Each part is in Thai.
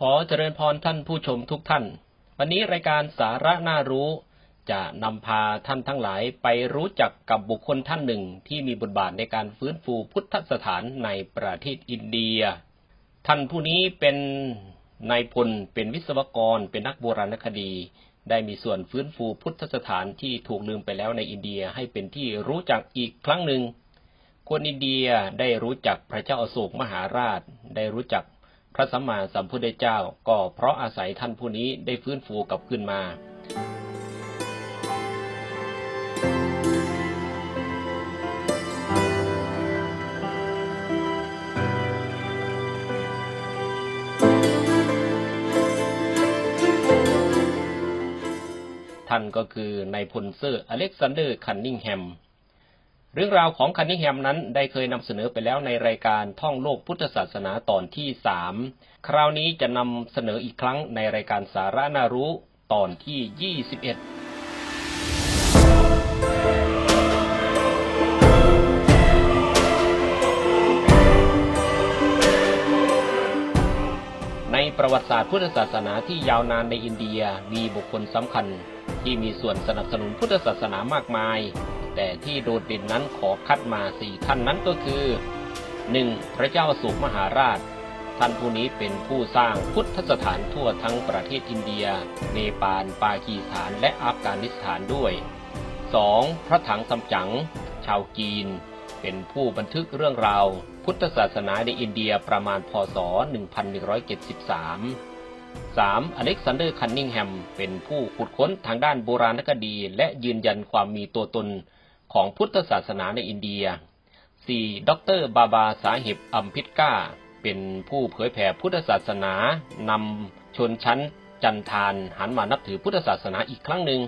ขอเจริญพรท่านผู้ชมทุกท่าน วันนี้รายการสาระน่ารู้ จะนำพาท่านทั้งหลายไปรู้จักกับบุคคลท่านหนึ่งที่มีบทบาทในการฟื้นฟูพุทธสถานในประเทศอินเดีย ท่านผู้นี้เป็นนายพล เป็นวิศวกร เป็นนักโบราณคดี ได้มีส่วนฟื้นฟูพุทธสถานที่ถูกลืมไปแล้วในอินเดียให้เป็นที่รู้จักอีกครั้งหนึ่งคนอินเดียได้รู้จักพระเจ้าอโศกมหาราช ได้รู้จัก พระสัมมาสัมพุทธเจ้าก็เพราะอาศัยท่านผู้นี้ได้ฟื้นฟูกลับขึ้นมา ท่านก็คือนายพลเซอร์อเล็กซานเดอร์คันนิงแฮม เรื่องราวของคันนิแฮมนั้นได้เคยนำเสนอไปแล้วในรายการท่องโลกพุทธศาสนาตอนที่สามคราวนี้จะนำเสนออีกครั้งในรายการสาระนารู้ตอนที่ยี่สิบเอ็ดในประวัติศาสตร์พุทธศาสนาที่ยาวนานในอินเดียมีบุคคลสำคัญ ที่มีส่วนสนับสนุนพุทธศาสนามากมาย แต่ที่โดดเด่นนั้นขอคัดมาสี่ท่านนั้นก็คือ 1. พระเจ้าสุมหาราช ท่านผู้นี้เป็นผู้สร้างพุทธสถานทั่วทั้งประเทศอินเดีย เนปาล ปากีสถาน และอัฟกานิสถานด้วย 2. พระถังซัมจั๋งชาวจีน เป็นผู้บันทึกเรื่องราว พุทธศาสนาในอินเดียประมาณพศ 1173 3. อเล็กซานเดอร์ คันนิงแฮม เป็นผู้ขุดค้นทางด้านโบราณคดี และยืนยันความมีตัวตน ของพุทธศาสนาในอินเดีย 4. ดรบาบาสาหิบอัมพิตกาเป็นผู้เผยแผ่พุทธศาสนานำชนชั้นจันทานหันมานับถือพุทธศาสนาอีกครั้งหนึ่ง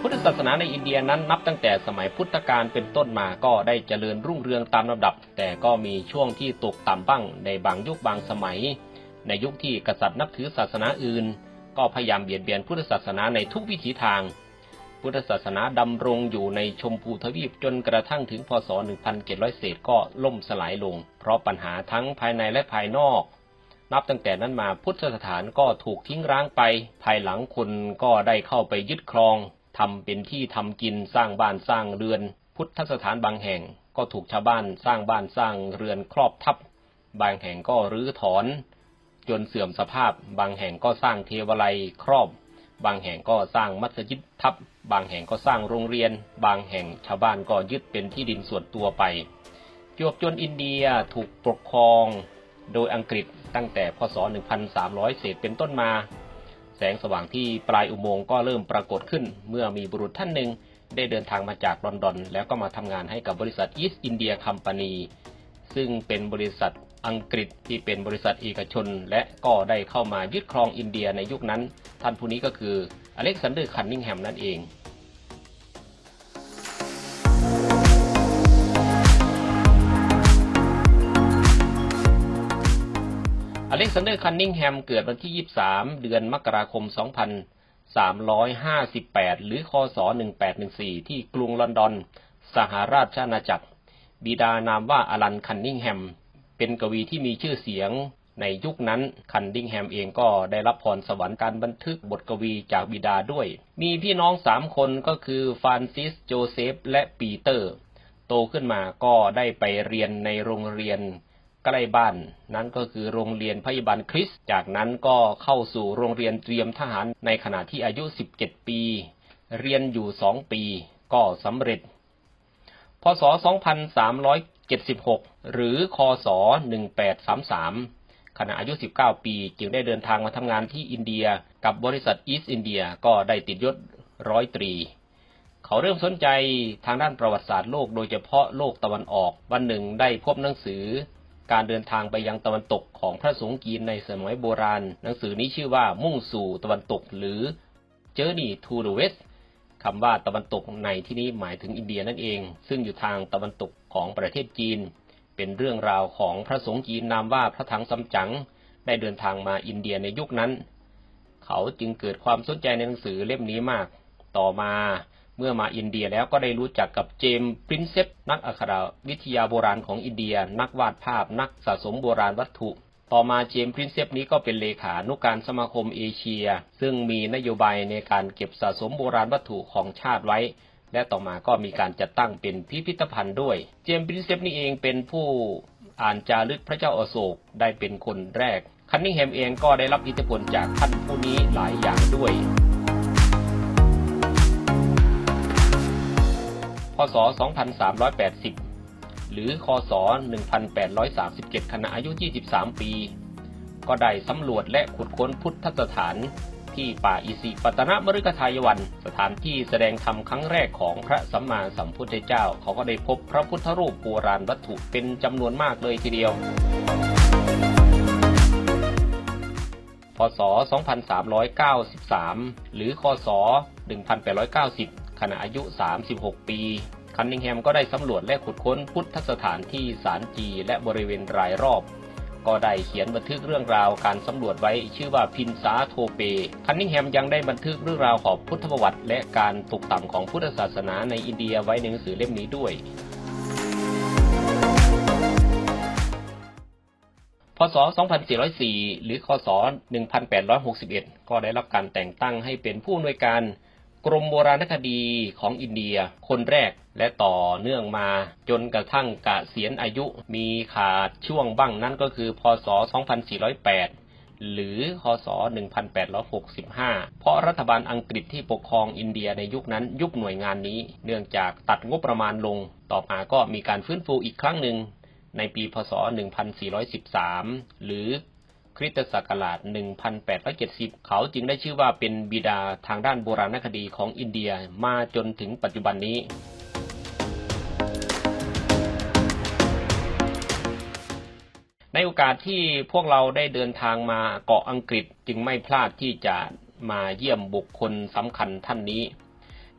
พุทธศาสนาในอินเดียนั้นนับตั้งแต่สมัยพุทธกาลเป็นต้นมาก็ได้เจริญรุ่งเรืองตามลำดับ แต่ก็มีช่วงที่ตกต่ำบ้างในบางยุคบางสมัย ในยุคที่กษัตริย์นับถือศาสนาอื่น ก็พยายามเบียดเบียนพุทธศาสนาในทุกวิถีทาง พุทธศาสนาดำรงอยู่ในชมพูทวีปจนกระทั่งถึงพศ 1700เศษก็ล่มสลายลง เพราะปัญหาทั้งภายในและภายนอก นับตั้งแต่นั้นมาพุทธสถานก็ถูกทิ้งร้างไป ภายหลังคนก็ได้เข้าไปยึดครองทำเป็นที่ทำกินสร้างบ้านสร้างเรือน พุทธสถานบางแห่งก็ถูกชาวบ้านสร้างบ้านสร้างเรือนครอบทับบางแห่งก็รื้อถอน จนเสื่อมสภาพ บางแห่งก็สร้างเทวาลัยครอบ บางแห่งก็สร้างมัสยิดทับบางแห่งก็สร้างโรงเรียน บางแห่งชาวบ้านก็ยึดเป็นที่ดินส่วนตัวไป จวบจนอินเดียถูกปกครองโดยอังกฤษตั้งแต่พศ 1300 เศษเป็นต้นมา แสงสว่างที่ปลายอุโมงค์ก็เริ่มปรากฏขึ้น เมื่อมีบุรุษท่านหนึ่งได้เดินทางมาจากลอนดอน แล้วก็มาทำงานให้กับบริษัท East India Company ซึ่งเป็นบริษัท อังกฤษที่เป็นบริษัทเอกชน และก็ได้เข้ามายึดครองอินเดียในยุคนั้น ท่านผู้นี้ก็คืออเล็กซานเดอร์คันนิงแฮมนั่นเองอเล็กซานเดอร์คันนิงแฮมเกิดวันที่ 23 เดือนมกราคม 2358 หรือ คศ 1814 ที่กรุงลอนดอน สหราชอาณาจักร บิดานามว่าอลันคันนิงแฮม เป็นกวีที่มีชื่อเสียงในยุคนั้นคันนิงแฮมเองก็ได้รับพรสวรรค์การบันทึกบทกวีจากบิดาด้วย มีพี่น้องสามคนก็คือฟรานซิส โจเซฟ และปีเตอร์ โตขึ้นมาก็ได้ไปเรียนในโรงเรียนใกล้บ้าน นั้นก็คือโรงเรียนพยาบาลคริสต์จากนั้นก็เข้าสู่โรงเรียนเตรียมทหารในขณะที่อายุ 17 ปี เรียนอยู่สองปีก็สำเร็จ พศ 2376 หรือคศ1833ขณะอายุ 19 ปี จึงได้เดินทางมาทำงานที่อินเดียกับบริษัทอีสต์อินเดียก็ได้ติดยศร้อยตรี เขาเริ่มสนใจทางด้านประวัติศาสตร์โลกโดยเฉพาะโลกตะวันออก วันหนึ่งได้พบหนังสือ การเดินทางไปยังตะวันตกของพระสงฆ์จีนในสมัยโบราณ หนังสือนี้ชื่อว่ามุ่งสู่ตะวันตกหรือ Journey to the West คำว่าตะวันตกในที่นี้หมายถึงอินเดียนั่นเอง ซึ่งอยู่ทางตะวันตกของประเทศจีน เป็นเรื่องราวของพระสงฆ์จีนนามว่าพระถังซัมจั๋งได้เดินทางมาอินเดียในยุคนั้น เขาจึงเกิดความสนใจในหนังสือเล่มนี้มาก ต่อมาเมื่อมาอินเดียแล้วก็ได้รู้จักกับเจมส์ปรินเซปนักอักขรวิทยาโบราณของอินเดีย นักวาดภาพ นักสะสมโบราณวัตถุ ต่อมาเจมส์ปรินเซปนี้ก็เป็นเลขานุกการสมาคมเอเชีย ซึ่งมีนโยบายในการเก็บสะสมโบราณวัตถุของชาติไว้ และต่อมาก็มีการจัดตั้งเป็นพิพิธภัณฑ์ด้วย เจมส์ปรินเซปนี่เองเป็นผู้อ่านจารึกพระเจ้าอโศกได้เป็นคนแรก คันนิงแฮมเองก็ได้รับอิทธิพลจากท่านผู้นี้หลายอย่างด้วย พศ 2380 หรือคศ 1837 ขณะอายุ 23 ปี ก็ได้สำรวจและขุดค้นพุทธสถาน ที่ป่าอิสิปตนมฤคทายวัน สถานที่แสดงธรรมครั้งแรกของพระสัมมาสัมพุทธเจ้า เขาก็ได้พบพระพุทธรูปโบราณวัตถุเป็นจำนวนมากเลยทีเดียวพศ 2393 หรือ คศ 1890 ขณะอายุ 36 ปี คันนิงแฮมก็ได้สำรวจและขุดค้นพุทธสถานที่สารจีและบริเวณรายรอบ ก็ได้เขียนบันทึกเรื่องราวการสำรวจไว้ชื่อว่าพินซาโทเป คันนิงแฮมยังได้บันทึกเรื่องราวของพุทธประวัติและการตกต่ำของพุทธศาสนาในอินเดียไว้ในหนังสือเล่มนี้ด้วยพศ 2404 หรือ คศ 1861 ก็ได้รับการแต่งตั้งให้เป็นผู้อำนวยการ กรมโบราณคดีของอินเดียคนแรกและต่อเนื่องมาจนกระทั่งกะเสียณอายุมีขาดช่วงบ้างนั้นก็คือพศ 2408 หรือคศ 1865 เพราะรัฐบาลอังกฤษที่ปกครองอินเดียในยุคนั้นยุบหน่วยงานนี้ เนื่องจากตัดงบประมาณลง ต่อมาก็มีการฟื้นฟูอีกครั้งหนึ่งในปีพศ 1413 หรือ คริสตศักราช 1870 เขาจึงได้ชื่อว่าเป็นบิดาทางด้านโบราณคดีของอินเดียมาจนถึงปัจจุบันนี้ ในโอกาสที่พวกเราได้เดินทางมาเกาะอังกฤษจึงไม่พลาดที่จะมาเยี่ยมบุคคลสำคัญท่านนี้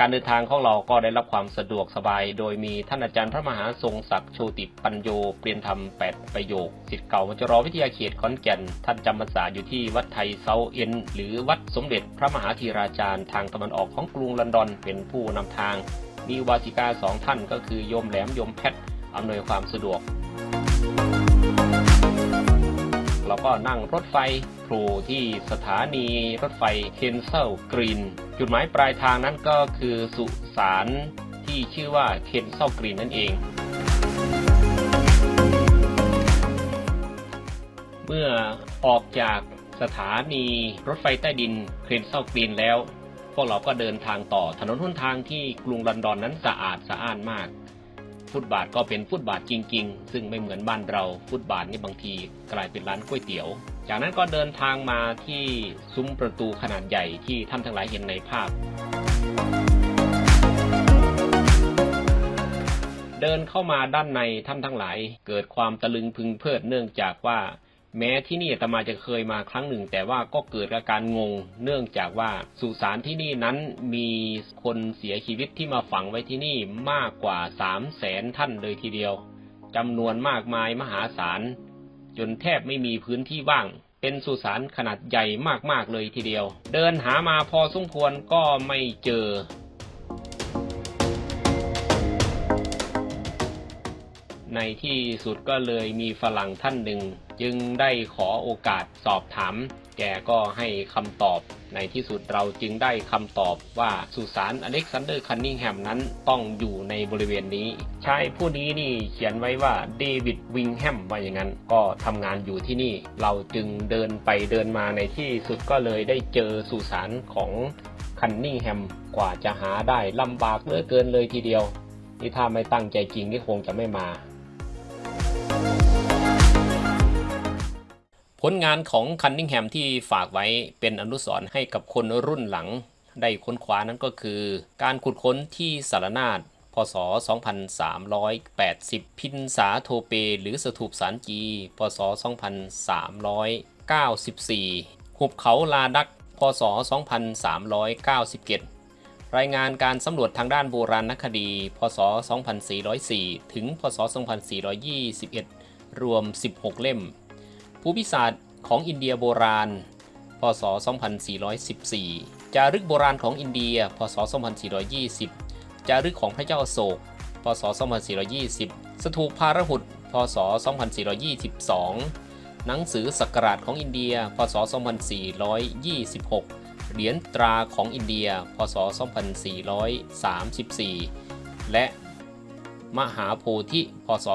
การเดินทางของเราก็ได้รับความสะดวกสบาย โดยมีท่านอาจารย์พระมหาทรงศักดิ์โชติปัญโยเปลี่ยนธรรม8ประโยคสิทธิ์เก่ามจรวิทยาเขตขอนแก่น ท่านจำพรรษาอยู่ที่วัดไทยเซาเอ็น หรือวัดสมเด็จพระมหาธีราจารย์ทางตะวันออกของกรุงลอนดอนเป็นผู้นำทาง มีวาสิกาสองท่านก็คือโยมแหลมโยมแพทย์อำนวยความสะดวกเราก็นั่งรถไฟโผล่ที่สถานีรถไฟเคนเซลกรีนจุดหมายปลายทางนั้นก็คือสุสานที่ชื่อว่าเคนเซลกรีนนั่นเอง เมื่อออกจากสถานีรถไฟใต้ดินเคนเซลกรีนแล้ว พวกเราก็เดินทางต่อถนนหนทางที่กรุงลอนดอนนั้นสะอาดสะอ้านมากฟุตบาทก็เป็นฟุตบาทจริง ๆ ซึ่งไม่เหมือนบ้านเรา ฟุตบาทนี่บางทีกลายเป็นร้านก๋วยเตี๋ยว จากนั้นก็เดินทางมาที่ซุ้มประตูขนาดใหญ่ที่ท่านทั้งหลายเห็นในภาพ เดินเข้ามาด้านในท่านทั้งหลาย เกิดความตะลึงพึงเพลิดเนื่องจากว่า แม้ที่นี่ตมาจะเคยมาครั้งหนึ่ง แต่ว่าก็เกิดอาการงง เนื่องจากว่าสุสานที่นี่นั้นมีคนเสียชีวิตที่มาฝังไว้ที่นี่มากกว่าสามแสนท่านเลยทีเดียวจำนวนมากมายมหาศาล จนแทบไม่มีพื้นที่ว่าง เป็นสุสานขนาดใหญ่มากๆเลยทีเดียว เดินหามาพอสมควรก็ไม่เจอในที่สุดก็เลยมีฝรั่งท่านหนึ่ง จึงได้ขอโอกาสสอบถาม แกก็ให้คำตอบในที่สุดเราจึงได้คำตอบว่าสุสานอเล็กซานเดอร์คันนิงแฮมนั้นต้องอยู่ในบริเวณนี้ ชายผู้นี้นี่เขียนไว้ว่าเดวิดวิงแฮมว่าอย่างนั้นก็ทำงานอยู่ที่นี่ เราจึงเดินไปเดินมาในที่สุดก็เลยได้เจอสุสานของคันนิงแฮมกว่าจะหาได้ลำบากเหลือเกินเลยทีเดียว นี่ถ้าไม่ตั้งใจจริงนี่คงจะไม่มา ผลงานของคันนิงแฮมที่ฝากไว้เป็นอนุสรณ์ให้กับคนรุ่นหลังได้ค้นคว้านั้นก็คือ การขุดค้นที่สารนาฏพศ 2380 พินสาโทเป หรือสถูปสารจี พศ 2394 หุบเขาลาดัก พศ 2397 รายงานการสำรวจทางด้านโบราณคดี พศ 2404 ถึง พศ 2421 รวม 16 เล่ม ภูมิศาสตร์ของอินเดียโบราณ พศ 2414 จารึกโบราณของอินเดีย พศ 2420 จารึกของพระเจ้าโศก พศ 2420 สถูปพารหุตพศ 2422 หนังสือสักการะของอินเดีย พศ 2426 เหรียญตราของอินเดีย พศ 2434 และ มหาโพธิ พศ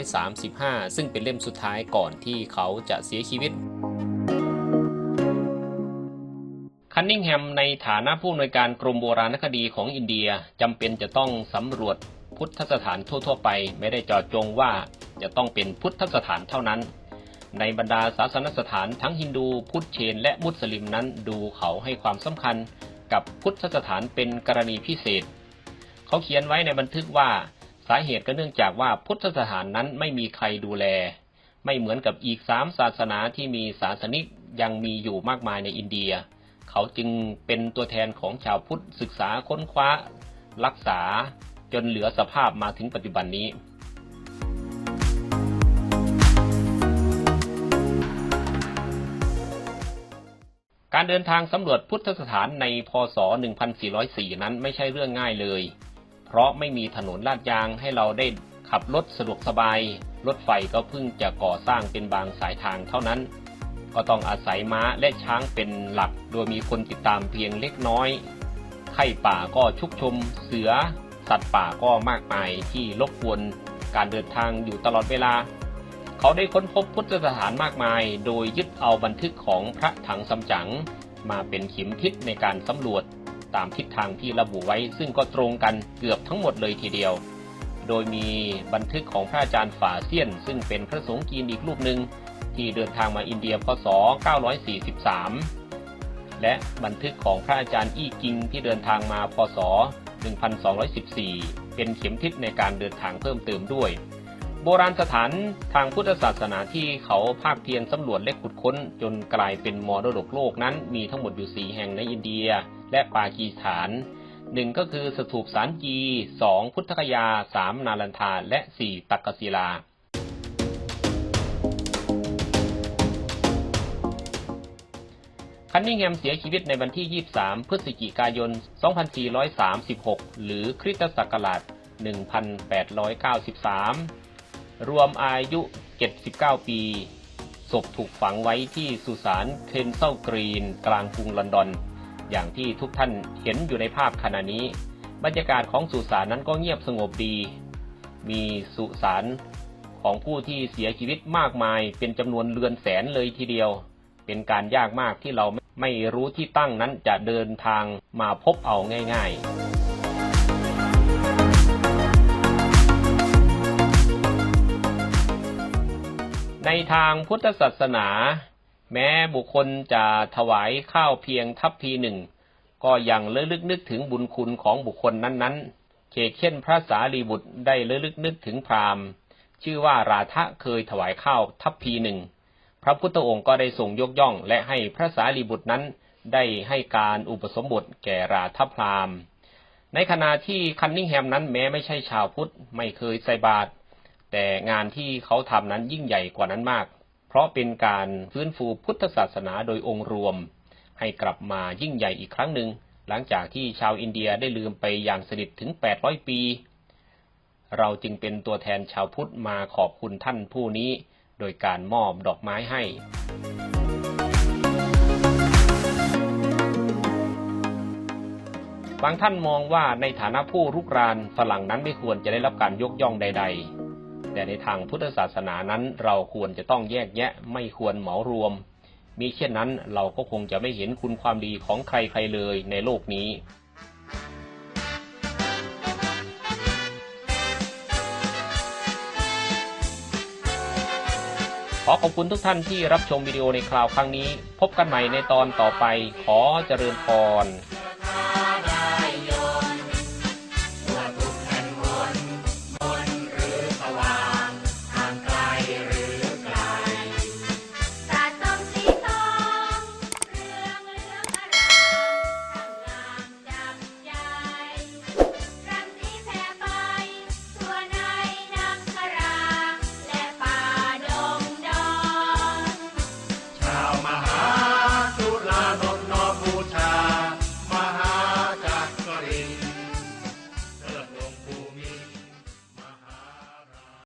2435 ซึ่งเป็นเล่มสุดท้ายก่อนที่เขาจะเสียชีวิต คันนิงแฮมในฐานะผู้อำนวยการกรมโบราณคดีของอินเดียจำเป็นจะต้องสำรวจพุทธสถานทั่วๆไปไม่ได้จาะจงว่าจะต้องเป็นพุทธสถานเท่านั้น ในบรรดาศาสนสถานทั้งฮินดู พุทธเชน และมุสลิมนั้นดูเขาให้ความสำคัญกับพุทธสถานเป็นกรณีพิเศษ เขาเขียนไว้ในบันทึกว่า สาเหตุก็เนื่องจากว่าพุทธสถานนั้นไม่มีใครดูแล ไม่เหมือนกับอีกสามศาสนาที่มีศาสนิกยังมีอยู่มากมายในอินเดีย เขาจึงเป็นตัวแทนของชาวพุทธศึกษาค้นคว้า รักษาจนเหลือสภาพมาถึงปัจจุบันนี้การเดินทางสำรวจพุทธสถานในพศ 1404 นั้นไม่ใช่เรื่องง่ายเลย เพราะไม่มีถนนลาดยางให้เราได้ขับรถสะดวกสบาย รถไฟก็เพิ่งจะก่อสร้างเป็นบางสายทางเท่านั้น ก็ต้องอาศัยม้าและช้างเป็นหลัก โดยมีคนติดตามเพียงเล็กน้อย ไข่ป่าก็ชุกชม เสือ สัตว์ป่าก็มากมายที่รบกวนการเดินทางอยู่ตลอดเวลา เขาได้ค้นพบพุทธสถานมากมาย โดยยึดเอาบันทึกของพระถังสำจั๋งมาเป็นข็มทิศในการสำรวจ ตามทิศทางที่ระบุไว้ ซึ่งก็ตรงกันเกือบทั้งหมดเลยทีเดียว โดยมีบันทึกของพระอาจารย์ฝาเซียน ซึ่งเป็นพระสงฆ์จีนอีกรูปหนึ่งที่เดินทางมาอินเดียพศ 943 และบันทึกของพระอาจารย์อี้กิงที่เดินทางมาพศ 1214 เป็นเข็มทิศในการเดินทางเพิ่มเติมด้วย โบราณสถานทางพุทธศาสนาที่เขาภาคเพียรสำรวจและขุดค้น จนกลายเป็นมรดกโลกนั้นมีทั้งหมดอยู่ 4 แห่งในอินเดีย และปากีสถานหนึ่งก็คือสถูปสารจีสองพุทธคยาสามนาลันทา และสี่ตักกศิลา คันนิงแฮมเสียชีวิตในวันที่ 23 พฤศจิกายน 2436 หรือคริสตศักราช 1893 รวมอายุ 79 ปี ศพถูกฝังไว้ที่สุสานเคนเซลกรีน กลางกรุงลอนดอน อย่างที่ทุกท่านเห็นอยู่ในภาพขณะนี้ บรรยากาศของสุสานนั้นก็เงียบสงบดี มีสุสานของผู้ที่เสียชีวิตมากมาย เป็นจำนวนเรือนแสนเลยทีเดียว เป็นการยากมากที่เราไม่รู้ที่ตั้งนั้นจะเดินทางมาพบเอาง่าย ๆ ในทางพุทธศาสนา แม้บุคคลจะถวายข้าวเพียงทัพพีหนึ่ง ก็ยังระลึกนึกถึงบุญคุณของบุคคลนั้นๆ เช่นเช่นพระสารีบุตรได้ระลึกนึกถึงพราหมณ์ ชื่อว่าราทะเคยถวายข้าวทัพพีหนึ่ง พระพุทธองค์ก็ได้ทรงยกย่อง และให้พระสารีบุตรนั้นได้ให้การอุปสมบทแก่ราธพราหมณ์ ในขณะที่คันนิงแฮมนั้นแม้ไม่ใช่ชาวพุทธไม่เคยใส่บาตร แต่งานที่เขาทำนั้นยิ่งใหญ่กว่านั้นมาก เพราะเป็นการฟื้นฟูพุทธศาสนาโดยองค์รวม ให้กลับมายิ่งใหญ่อีกครั้งหนึ่ง หลังจากที่ชาวอินเดียได้ลืมไปอย่างสนิทถึง 800 ปี เราจึงเป็นตัวแทนชาวพุทธมาขอบคุณท่านผู้นี้ โดยการมอบดอกไม้ให้บางท่านมองว่าในฐานะผู้รุกรานฝรั่งนั้นไม่ควรจะได้รับการยกย่องใด ๆ แต่ในทางพุทธศาสนานั้นเราควรจะต้องแยกแยะไม่ควรเหมารวมมิเช่นนั้นเราก็คงจะไม่เห็นคุณความดีของใครๆเลยในโลกนี้ ขอขอบคุณทุกท่านที่รับชมวิดีโอในคราวครั้งนี้ พบกันใหม่ในตอนต่อไปขอเจริญพร